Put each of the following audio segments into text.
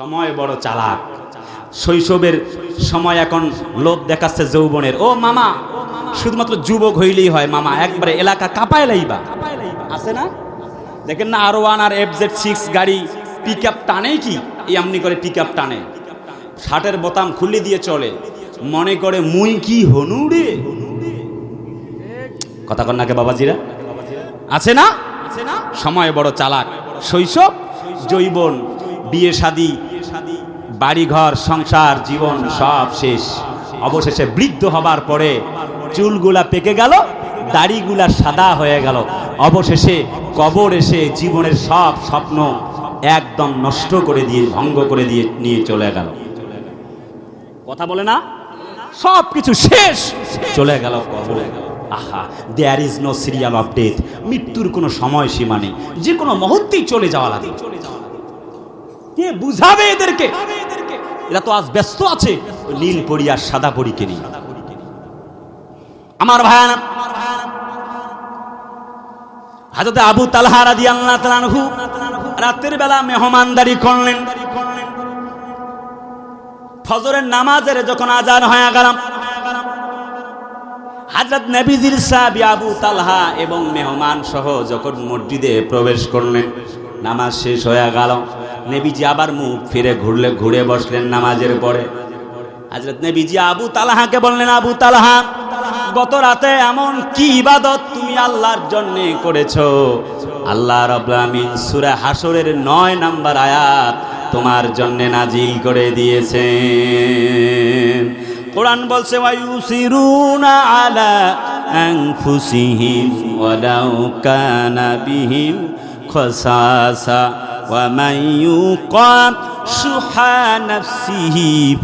সময় বড় চালাক। শৈশবের সময় এখন লোভ দেখাচ্ছে যৌবনের। ও মামা, শুধুমাত্র যুবক হইলেই হয় মামা, একবারে এলাকা কাঁপায় লাইবা। আছে না? দেখেন না R one R F Z six গাড়ি পিক আপ টানে কি এমনি করে পিক আপ টানে। শার্টের বোতাম খুলে দিয়ে চলে। মনে করে, মুই কি হনু রে? কথা কন নাকে বাবাজিরা? আছে না? সময় বড় চালাক। শৈশব জৈবন বিয়ে, শাদি বাড়িঘর, সংসার, জীবন সব শেষ। অবশেষে বৃদ্ধ হবার পরে চুলগুলা পেকে গেল, দাড়িগুলা সাদা হয়ে গেল। অবশেষে কবর এসে জীবনের সব স্বপ্ন একদম নষ্ট করে দিয়ে, ভঙ্গ করে দিয়ে নিয়ে চলে গেল। কথা বলে না? সব কিছু শেষ! চলে গেল কবরে। আহা there is no serial of death মৃত্যুর কোনো সময়সীমা নেই। যে কোনো মুহূর্তেই চলে যাওয়া লাগে। কে বুঝাবে এদেরকে? এরা তো আজ ব্যস্ত আছে। নীল পরি আর সাদা আমার আবু রাতের বেলা মেহমানদারি করলেন। ফজরের নামাজের যখন আজান হয়ে গেলাম হাজরত নবীজির সাহাবী আবু তালহা এবং মেহমান সহ যখন মসজিদে প্রবেশ করলেন, নামাজ শেষ হয়ে গেল। নবীজি আবার মুখ ফিরে ঘুরলে ঘুরে বসলেন নামাজের পরে। হাজরত নবীজি আবু তালাহাকে বললেন, আবু তালাহা, গত রাতে এমন কি ইবাদত তুমি আল্লাহর জন্য করেছ? আল্লাহ আমিন সূরা হাসরের 9 নাম্বার আয়াত তোমার জন্যে নাজিল করে দিয়েছেন। কোরআন বলছে আলা ومن يوق شح نفسه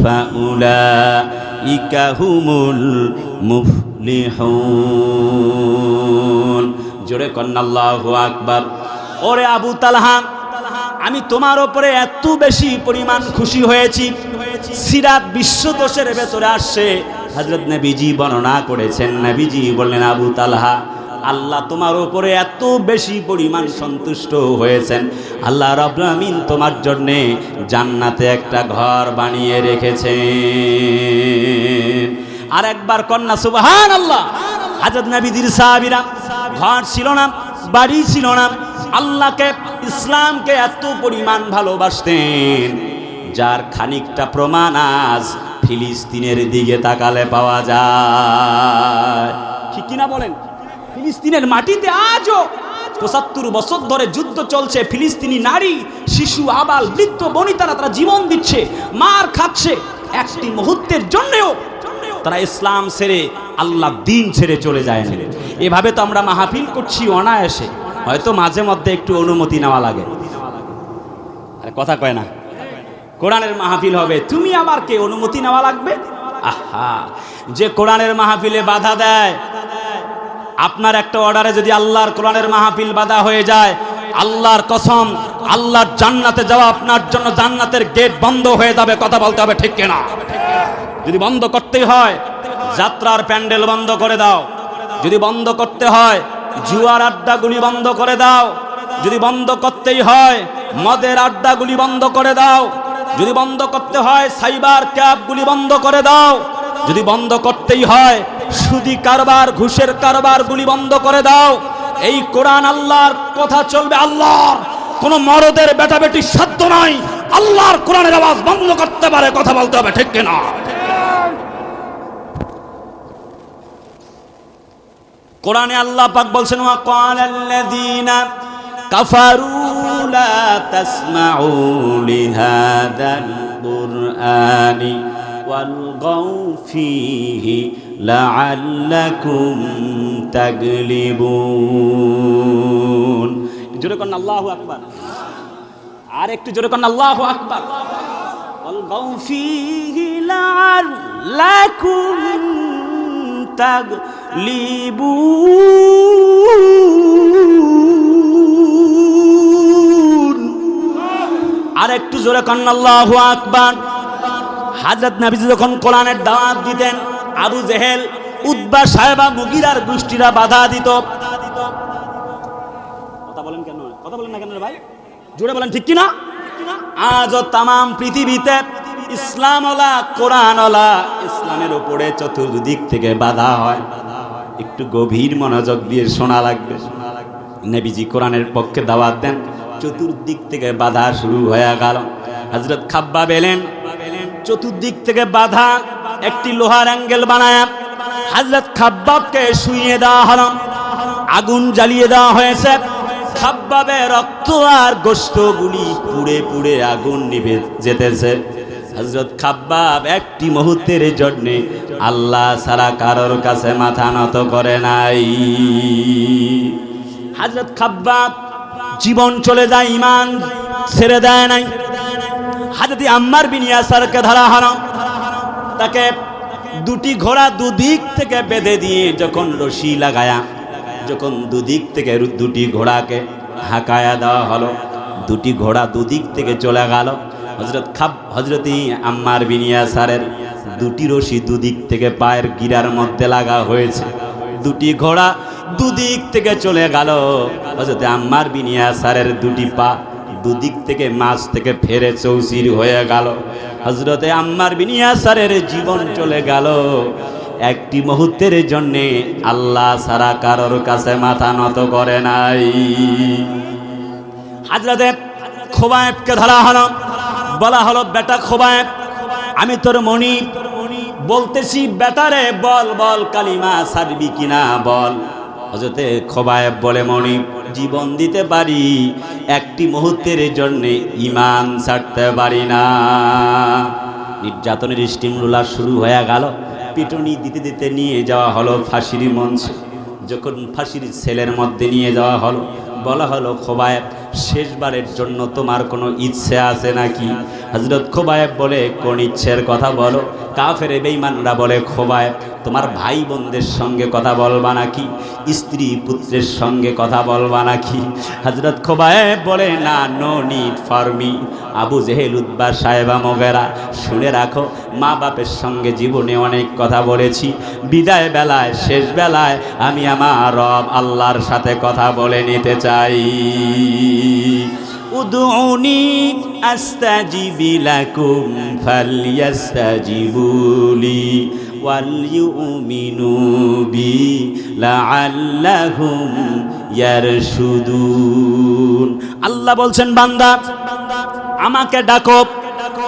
فأولئك هم المفلحون জোরে কন্যা আল্লাহু আকবার ওরে আবু তালহা আমি তোমার ওপরে এত বেশি পরিমাণ খুশি হয়েছি সিরাত বিশ্বদোষের ভেতরে আসছে হজরত নবীজি বর্ণনা করেছেন নবীজি বললেন আবু তালহা আল্লাহ তোমার উপরে এত বেশি পরিমাণ সন্তুষ্ট হয়েছেন। আল্লাহ রবিন তোমার জন্যে জান্নাতে একটা ঘর বানিয়ে রেখেছেন। আর একবার কন্যা সুবাহান আল্লাহ হাজরত নাবিদির সাহাবিরা, ঘর ছিল না, বাড়ি ছিল না। আল্লাহকে, ইসলামকে এত পরিমাণ ভালোবাসতেন। যার খানিকটা প্রমাণ আজ ফিলিস্তিনের দিকে তাকালে পাওয়া যায়। ঠিক কিনা বলেন? ফিলিস্তিনের মাটিতে আজও পঁচাত্তর বছর ধরে যুদ্ধ চলছে, ফিলিস্তিনি নারী, শিশু, আবাল, বৃদ্ধ, বনিতারা তারা জীবন দিচ্ছে, মার খাচ্ছে। একটি মুহূর্তের জন্যেও তারা ইসলাম ছেড়ে আল্লাহ দিন ছেড়ে চলে যায় এভাবে তো আমরা মাহফিল করছি অনায়াসে। হয়তো মাঝে মধ্যে একটু অনুমতি নেওয়া লাগে। আরে কথা কয় না। কোরআনের মাহফিল হবে। তুমি আমার কে অনুমতি নেওয়া লাগবে? আহা! যে কোরআনের মাহফিলে বাধা দেয় আপনার একটা অর্ডারে যদি আল্লাহর কোরআনের মাহফিল বাধা হয়ে যায়, আল্লাহর কসম, আল্লাহর জান্নাতে যাওয়া আপনার জন্য জান্নাতের গেট বন্ধ হয়ে যাবে, কথা বলতে হবে ঠিক কেনা? যদি বন্ধ করতেই হয়, যাত্রার প্যান্ডেল বন্ধ করে দাও। যদি বন্ধ করতে হয়, জুয়ার আড্ডাগুলি বন্ধ করে দাও। যদি বন্ধ করতেই হয়, মদের আড্ডাগুলি বন্ধ করে দাও। যদি বন্ধ করতে হয়, সাইবার ক্যাবগুলি বন্ধ করে দাও। যদি বন্ধ করতেই হয় সুদি কারবার, ঘুষের কারবারগুলি বন্ধ করে দাও। এই কোরআন আল্লাহর কথা চলবে আল্লাহর। কোন মরদের বেটা বেটি সাধ্য নাই। আল্লাহর কোরআনের আওয়াজ বন্ধ করতে পারে, কথা বলতে হবে, ঠিক কিনা? কোরআনে আল্লাহ পাক বলছেন, ওয়া ক্বালাল্লাযীনা কাফারু লা তাসমাউ লিহাদাল কুরআনি। ফীহি লাআল্লাকুম তাগলিবুন জোরে কোন আল্লাহু আর একটু জোরে কোন আল্লাহু আকবার। ওয়ালগাউ ফীহি লাআল্লাকুম তাগলিবুন আর একটু জোরে কন্না আল্লাহু আকবার। হাজরত নবী যখন কোরআনের দাওয়াত দিতেন, আবু জেহেল উদ্বা সাহেবা মুগিরার গোষ্ঠীরা বাধা দিত। কথা বলেন কেন? কথা বলেন না কেন ভাই? জোরে বলেন, ঠিক কি না আজও তামাম পৃথিবীতে ইসলামওয়ালা, কোরআনওয়ালা ইসলামের উপরে চতুর্দিক থেকে বাধা হয়। একটু গভীর মনোযোগ দিয়ে শোনা লাগবে। নবীজি কোরআনের পক্ষে দাওয়াত দেন, চতুর্দিক থেকে বাধা শুরু হয়ে গেল। হজরত খাব্বা বেলেন চতুর্দিক থেকে বাধা, একটি লোহার অ্যাঙ্গেল বানায় হাজরত খাব্বাবকে শুইয়ে দেওয়া হলো। আগুন জ্বালিয়ে দেওয়া হয়েছে। খাব্বাবে রক্ত আর গোস্তগুলি পুড়ে পুড়ে আগুন নিভে যেতেছে। হজরত খাব্বাব একটি মুহূর্তের জন্যে আল্লাহ সারা কারোর কাছে মাথা নত করে নাই। হজরত খাব্বাব জীবন চলে যায় ইমান ছেড়ে দেয় নাই। হাজরত আম্মার বিনিয়া স্যারকে ধরা হলো। তাকে দুটি ঘোড়া দুদিক থেকে বেঁধে দিয়ে যখন রশি লাগায়া, যখন দুদিক থেকে দুটি ঘোড়াকে হাঁকায়া দেওয়া হলো, দুটি ঘোড়া দুদিক থেকে চলে গেল। হজরত খাব হজরতি আম্মার বিনিয়া স্যারের দুটি রশি দুদিক থেকে পায়ের গিরার মধ্যে লাগা হয়েছে। দুটি ঘোড়া দুদিক থেকে চলে গেল। হজরত আম্মার বিনিয়া স্যারের দুটি পা দুদিক থেকে মাছ থেকে ফেরে চৌচির হয়ে গেল। হজরতে আম্মার বিনিয়া স্যারের জীবন চলে গেল। একটি মুহূর্তের জন্যে আল্লাহ সারা কারোর কাছে মাথা নত করে নাই। হাজরাতে খোবায়েবকে ধরা হলো। বলা হলো, বেটা খোবায়েব, আমি তোর মনি বলতেছি, বেটারে, বল বল, কালিমা সারবি কিনা, বল। হজরতে খোবায়েব বলে, মনি, জীবন দিতে পারি, একটি মুহূর্তের জন্যে ইমান ছাড়তে পারি না। নির্যাতনের স্টিম রোলার শুরু হয়ে গেল। পিটনি দিতে দিতে নিয়ে যাওয়া হলো ফাঁসির মঞ্চে। যখন ফাঁসির ছেলের মধ্যে নিয়ে যাওয়া হলো, বলা হলো, খোবায়েব, শেষবারের জন্য তোমার কোনো ইচ্ছে আছে নাকি? হজরত খোবায়েব বলে, কোন ইচ্ছের কথা বলো। কাফের বেঈমানরা বলে, খোবায়েব, তোমার ভাই বোনদের সঙ্গে কথা বলবা নাকি? স্ত্রী পুত্রের সঙ্গে কথা বলবা নাকি? হজরত খোবায়েব বলে, না no need for me Abu Jahl উদ্বা সাহেবা মোগেরা, শুনে রাখো মা বাপের সঙ্গে জীবনে অনেক কথা বলেছি। বিদায় বেলায়, শেষ বেলায় আমি আমার রব আল্লাহর সাথে কথা বলে নিতে চাই। উদুনি আস্তাজিবি লাকুম ফালইয়াস্তাজিবুলি ওয়ালইউমিনু বি লাআল্লাহুম ইয়ারশুদুন। আল্লাহ বলছেন, বান্দা, আমাকে ডাকো।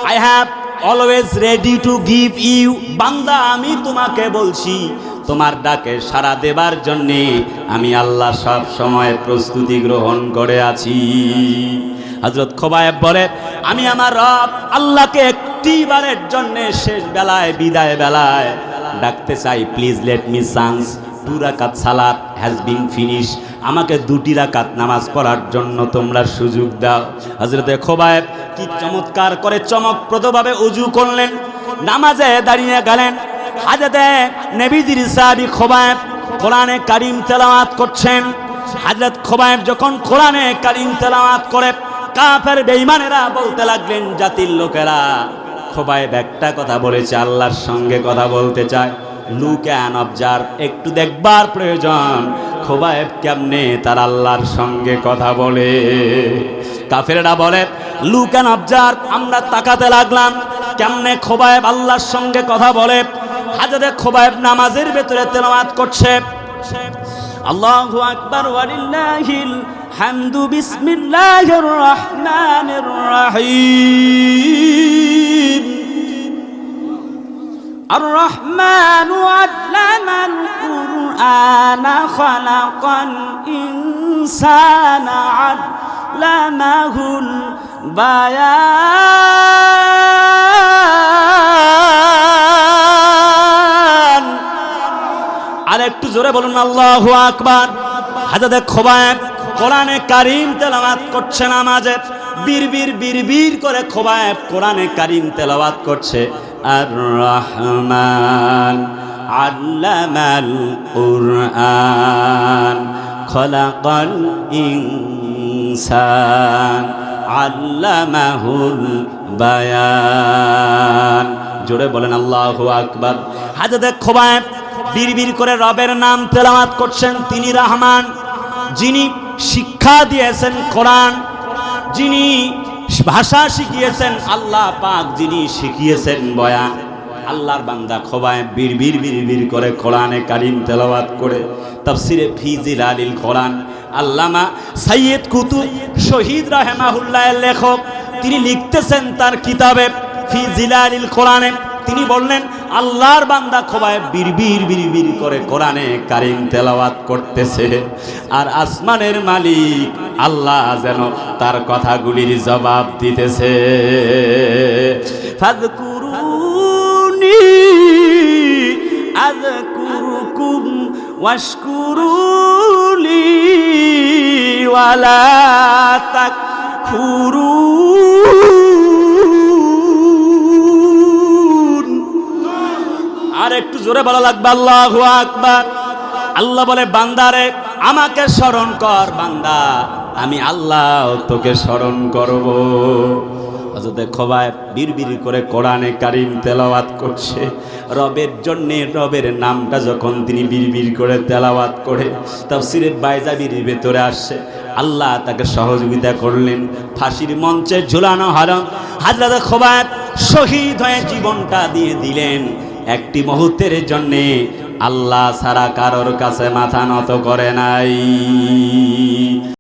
I have always ready to give you বান্দা, আমি তোমাকে বলছি তোমার ডাকে সাড়া দেবার জন্যে আমি আল্লাহ সব সময় প্রস্তুতি গ্রহণ করে আছি। হজরত খোবায়েব বলে, আমি আমার রব আল্লাহকে একটি বারের জন্যে শেষ বেলায়, বিদায় বেলায় ডাকতে চাই। Please let me chance to রাকাত সালাত হ্যাজ বিন ফিনিশ আমাকে দুটি রাকাত নামাজ পড়ার জন্য তোমরা সুযোগ দাও। হজরতে খোবায়েব কি চমৎকার করে, চমকপ্রদভাবে উজু করলেন, নামাজে দাঁড়িয়ে গেলেন। হাজরতে নবীজির সাহাবি খোবায়েব কোরআনে কারিম তেলাওয়াত করছেন। হাজরত খোবায়েব যখন কোরআনে কারিম তেলাওয়াত করে, কাফের বেঈমানেরা বলতে লাগলেন, জাতির লোকেরা খোবায়েব একটা কথা বলেছে, আল্লাহর সঙ্গে কথা বলতে চায়। লুক অ্যান অবজার্ভ একটু দেখবার প্রয়োজন। খোবায়েব কেমনে তার আল্লাহর সঙ্গে কথা বলে? কাফেররা বলে লুক অ্যান অবজার্ভ আমরা তাকাতে লাগলাম, কেমনে খোবায়েব আল্লাহর সঙ্গে কথা বলে? হাজারে খোবায়ব নামাজের ভেতরে তেলাওয়াত করছে। আল্লাহু আকবার, ওয়ালিল্লাহিল হামদু বিসমিল্লাহির রহমানির রহিম। আর রহমান আল্লামাল কুরআন খালাকাল ইনসান আল্লামাহুল বায়ান। একটু জোরে বলুন, আল্লাহ আকবার। হাজাদে খোবায়েব, কোরআনে কারিম তেলাওয়াত করছে নামাজে। বীর বীর করে খোবায়েব কোরআনে কারিম তেলাওয়াত করছে। আর রহমান আল্লামাল কুরআন, খলাকাল ইনসান, আল্লামাহুল বায়ান। জোরে বলেন, আল্লাহু আকবার। হাজাদে খোবায়েব বীর করে রবের নাম তেলামাত করছেন, তিনি রহমান। যিনি শিক্ষা দিয়েছেন কোরআন, যিনি ভাষা শিখিয়েছেন, আল্লাহ পাক যিনি শিখিয়েছেন বয়ান। আল্লাহর বান্দা খোবায় বীর বীর বীর বীর করে কোরআনে কারিম তেলাওয়াত করে, তাফসিরে ফিজিল আলিল কোরআন। আল্লামা সাইয়্যিদ কুতুব শহীদ রাহেমাহুল্লাহের লেখক, তিনি লিখতেছেন তার কিতাবে ফিজিল আলিল কোরআনে তিনি বললেন, আল্লাহর বান্দা খোবায় বীর বীর বীর বীর করে কোরআনে কারিম তেলাওয়াত করতেছে। আর আসমানের মালিক আল্লাহ যেন তার কথাগুলির জবাব দিতেছে। ওয়ালা তাকফুরুন আর একটু জোরে বলা লাগবে, আল্লাহ আকবার। আল্লাহ বলে, বান্দারে, আমাকে স্মরণ কর, বান্দা, আমি আল্লাহ তোকে স্মরণ করব। হজরতে খোবায় বীর করে কোরআনে কারিম তেলাওয়াত করছে। রবের জন্যে, রবের নামটা যখন তিনি বীর করে তেলাওয়াত করে তাফসিরে বাইজাবির ভেতরে আসছে। আল্লাহ তাকে সহযোগিতা করলেন, ফাঁসির মঞ্চে ঝুলানো হল। হাজরাতে খোবায় শহীদ হয়ে জীবনটা দিয়ে দিলেন। একটি মুহূর্তের জন্যে আল্লাহ সারা কারোর কাছে মাথা নত করে নাই।